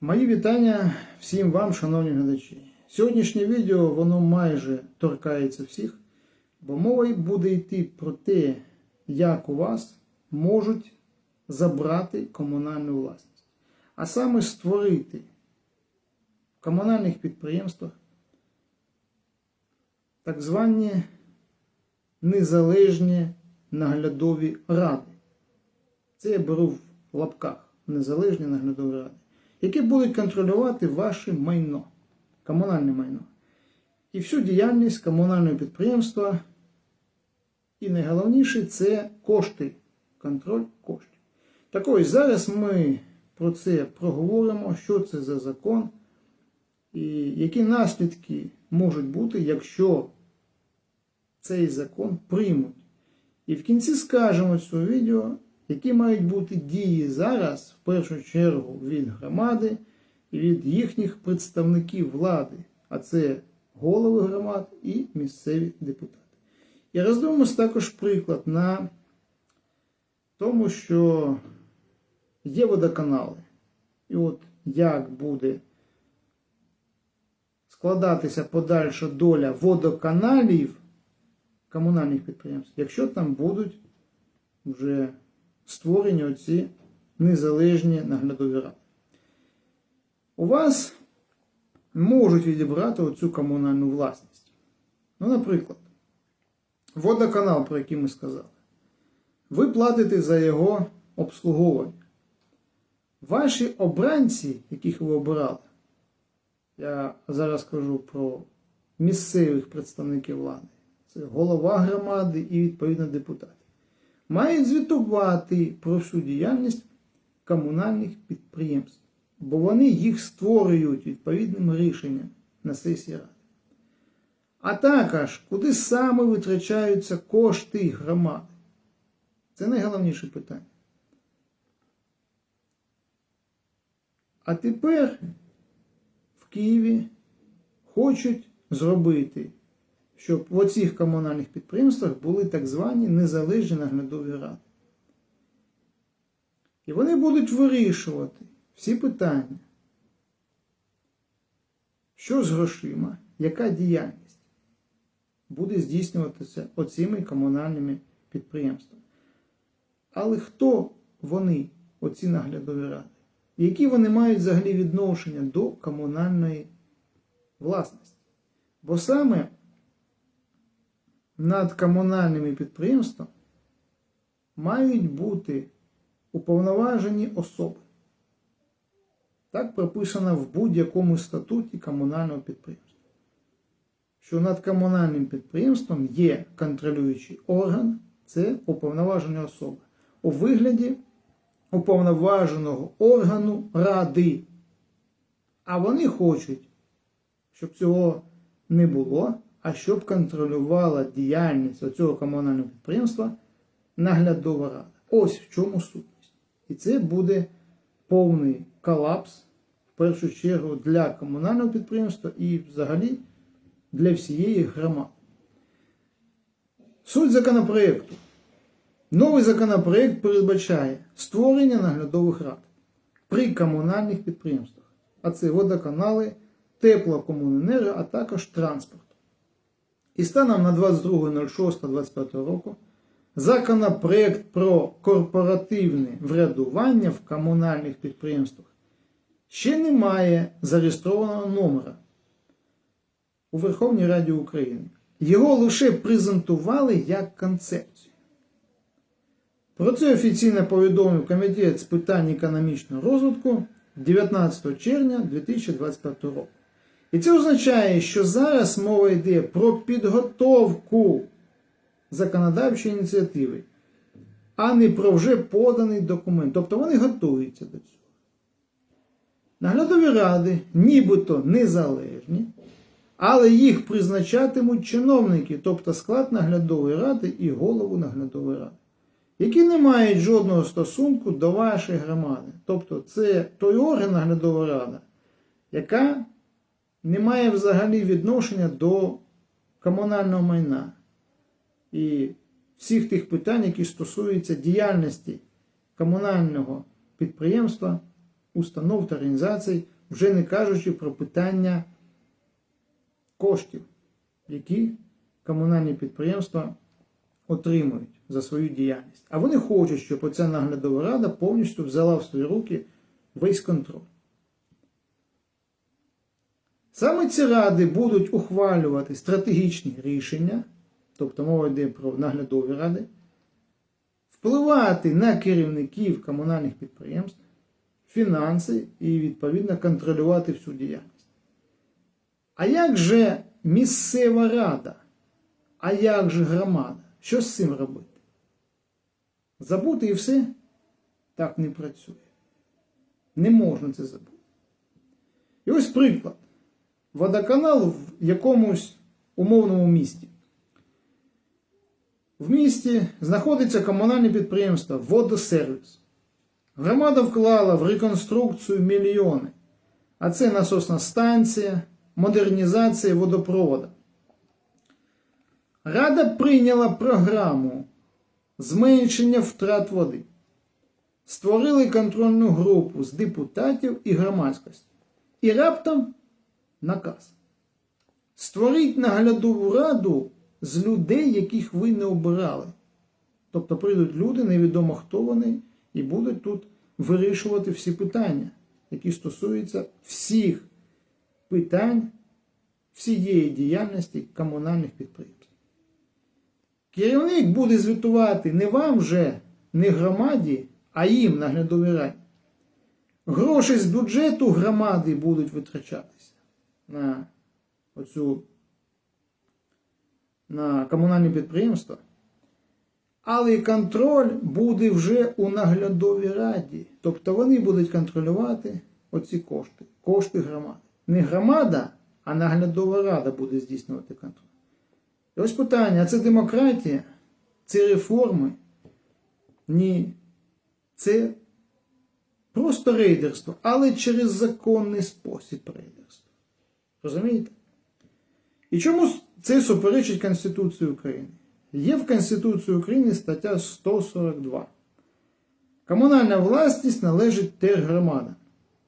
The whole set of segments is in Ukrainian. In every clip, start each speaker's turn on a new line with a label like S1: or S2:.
S1: Мої вітання всім вам, шановні глядачі. Сьогоднішнє відео воно майже торкається всіх, бо мова буде йти про те, як у вас можуть забрати комунальну власність, а саме створити в комунальних підприємствах так звані незалежні наглядові ради. Це я беру в лапках незалежні наглядові ради, які будуть контролювати ваше майно, комунальне майно. І всю діяльність комунального підприємства. І найголовніше це кошти, контроль коштів. Так ось зараз ми про це проговоримо, що це за закон, і які наслідки можуть бути, якщо цей закон приймуть. І в кінці скажемо цього відео, які мають бути дії зараз, в першу чергу, від громади і від їхніх представників влади, а це голови громад і місцеві депутати. І роздивимося також приклад на тому, що є водоканали. І от як буде складатися подальша доля водоканалів комунальних підприємств, якщо там будуть вже створені оці незалежні наглядові ради. У вас можуть відібрати оцю комунальну власність. Ну, наприклад, водоканал, про який ми сказали. Ви платите за його обслуговування. Ваші обранці, яких ви обирали, я зараз кажу про місцевих представників влади, це голова громади і відповідно депутати, мають звітувати про всю діяльність комунальних підприємств, бо вони їх створюють відповідним рішенням на сесії ради. А також, куди саме витрачаються кошти громади. Це найголовніше питання. А тепер в Києві хочуть зробити, щоб в оцих комунальних підприємствах були так звані незалежні наглядові ради. І вони будуть вирішувати всі питання, що з грошима, яка діяльність буде здійснюватися оцими комунальними підприємствами. Але хто вони, оці наглядові ради? Які вони мають взагалі відношення до комунальної власності? Бо саме над комунальними підприємствами мають бути уповноважені особи. Так прописано в будь-якому статуті комунального підприємства. Що над комунальним підприємством є контролюючий орган, це уповноважена особа у вигляді уповноваженого органу ради. А вони хочуть, щоб цього не було, а щоб контролювала діяльність оцього комунального підприємства наглядова рада. Ось в чому сутність. І це буде повний колапс, в першу чергу, для комунального підприємства і взагалі для всієї громади. Суть законопроекту. Новий законопроект передбачає створення наглядових рад при комунальних підприємствах, а це водоканали, теплокомуненерго, а також транспорт. І станом на 22.06.25 року законопроект про корпоративне врядування в комунальних підприємствах ще не має зареєстрованого номера у Верховній Раді України. Його лише презентували як концепцію. Про це офіційно повідомив Комітет з питань економічного розвитку 19 червня 2025 року. І це означає, що зараз мова йде про підготовку законодавчої ініціативи, а не про вже поданий документ. Тобто вони готуються до цього. Наглядові ради нібито незалежні, але їх призначатимуть чиновники, тобто склад наглядової ради і голову наглядової ради які не мають жодного стосунку до вашої громади. Тобто це той орган наглядова рада, яка не має взагалі відношення до комунального майна і всіх тих питань, які стосуються діяльності комунального підприємства установ та організацій, вже не кажучи про питання коштів, які комунальні підприємства отримують за свою діяльність. А вони хочуть, щоб оця наглядова рада повністю взяла в свої руки весь контроль. Саме ці ради будуть ухвалювати стратегічні рішення, тобто мова йде про наглядові ради, впливати на керівників комунальних підприємств, фінанси і, відповідно, контролювати всю діяльність. А як же місцева рада? А як же громада? Що з цим робити? Забути і все? Так не працює. Не можна це забути. І ось приклад. Водоканал в якомусь умовному місті. В місті знаходиться комунальне підприємство Водосервіс. Громада вклала в реконструкцію мільйони. А це насосна станція, модернізація водопроводу. Рада прийняла програму зменшення втрат води. Створили контрольну групу з депутатів і громадськості. І раптом наказ. Створіть наглядову раду з людей, яких ви не обирали. Тобто прийдуть люди, невідомо хто вони, і будуть тут вирішувати всі питання, які стосуються всіх питань всієї діяльності комунальних підприємств. Керівник буде звітувати не вам вже, не громаді, а їм наглядовій раді. Гроші з бюджету громади будуть витрачатися на оцю на комунальні підприємства, але і контроль буде вже у наглядовій раді. Тобто вони будуть контролювати оці кошти, кошти громади. Не громада, а наглядова рада буде здійснювати контроль. І ось питання: а це демократія? Це реформи? Ні. Це просто рейдерство, але через законний спосіб рейдерства. Розумієте? І чому це суперечить Конституції України? Є в Конституції України стаття 142. Комунальна власність належить тергромадам.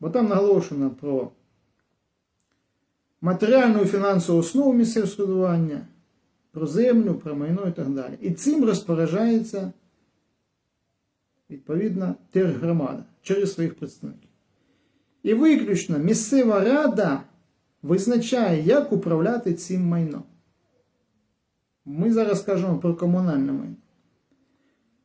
S1: Бо там наголошено про матеріальну і фінансову основу місцевого складування, про землю, про майно і так далі. І цим розпоряджається відповідно тергромада через своїх представників. І виключно місцева рада визначає, як управляти цим майном. Ми зараз кажемо про комунальне майно.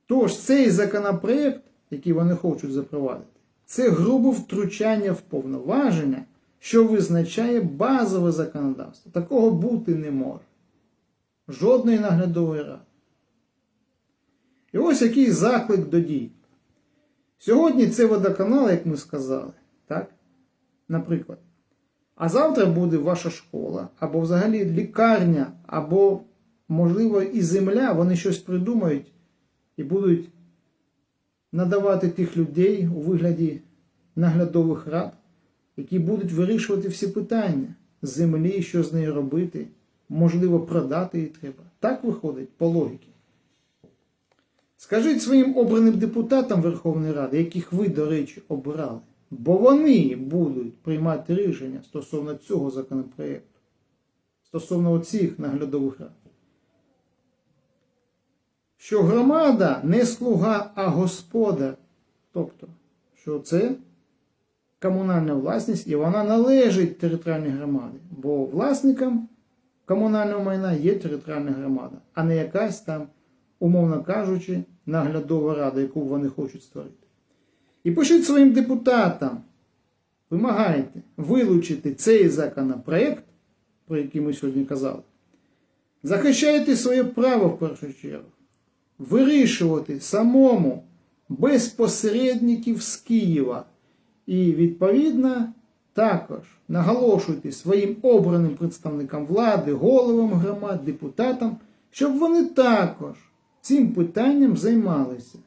S1: Тож цей законопроект, який вони хочуть запровадити, це грубе втручання в повноваження, що визначає базове законодавство. Такого бути не може. Жодної наглядової ради. І ось який заклик до дій. Сьогодні це водоканал, як ми сказали, так? Наприклад. А завтра буде ваша школа, або взагалі лікарня, або, можливо, і земля, вони щось придумають і будуть надавати тих людей у вигляді наглядових рад, які будуть вирішувати всі питання землі, що з нею робити, можливо, продати її треба. Так виходить по логіці. Скажіть своїм обраним депутатам Верховної Ради, яких ви, до речі, обирали, бо вони будуть приймати рішення стосовно цього законопроекту, стосовно цих наглядових рад. Що громада не слуга, а господар. Тобто, що це комунальна власність і вона належить територіальній громаді, бо власником комунального майна є територіальна громада, а не якась там, умовно кажучи, наглядова рада, яку вони хочуть створити. І пишіть своїм депутатам, вимагайте вилучити цей законопроект, про який ми сьогодні казали. Захищайте своє право в першу чергу. Вирішувати самому без посередників з Києва. І, відповідно, також наголошуйте своїм обраним представникам влади, головам громад, депутатам, щоб вони також цим питанням займалися.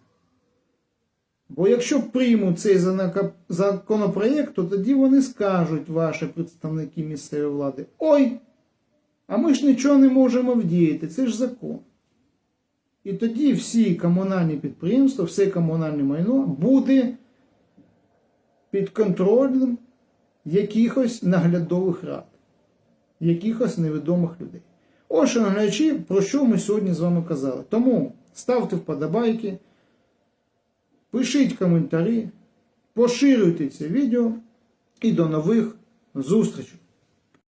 S1: Бо якщо приймуть цей законопроєкт, то тоді вони скажуть, ваші представники місцевої влади, ой, а ми ж нічого не можемо вдіяти, це ж закон. І тоді всі комунальні підприємства, все комунальне майно буде під контролем якихось наглядових рад, якихось невідомих людей. Ось, шановні про що ми сьогодні з вами казали. Тому ставте вподобайки, пишіть коментарі, поширюйте це відео і до нових зустрічей!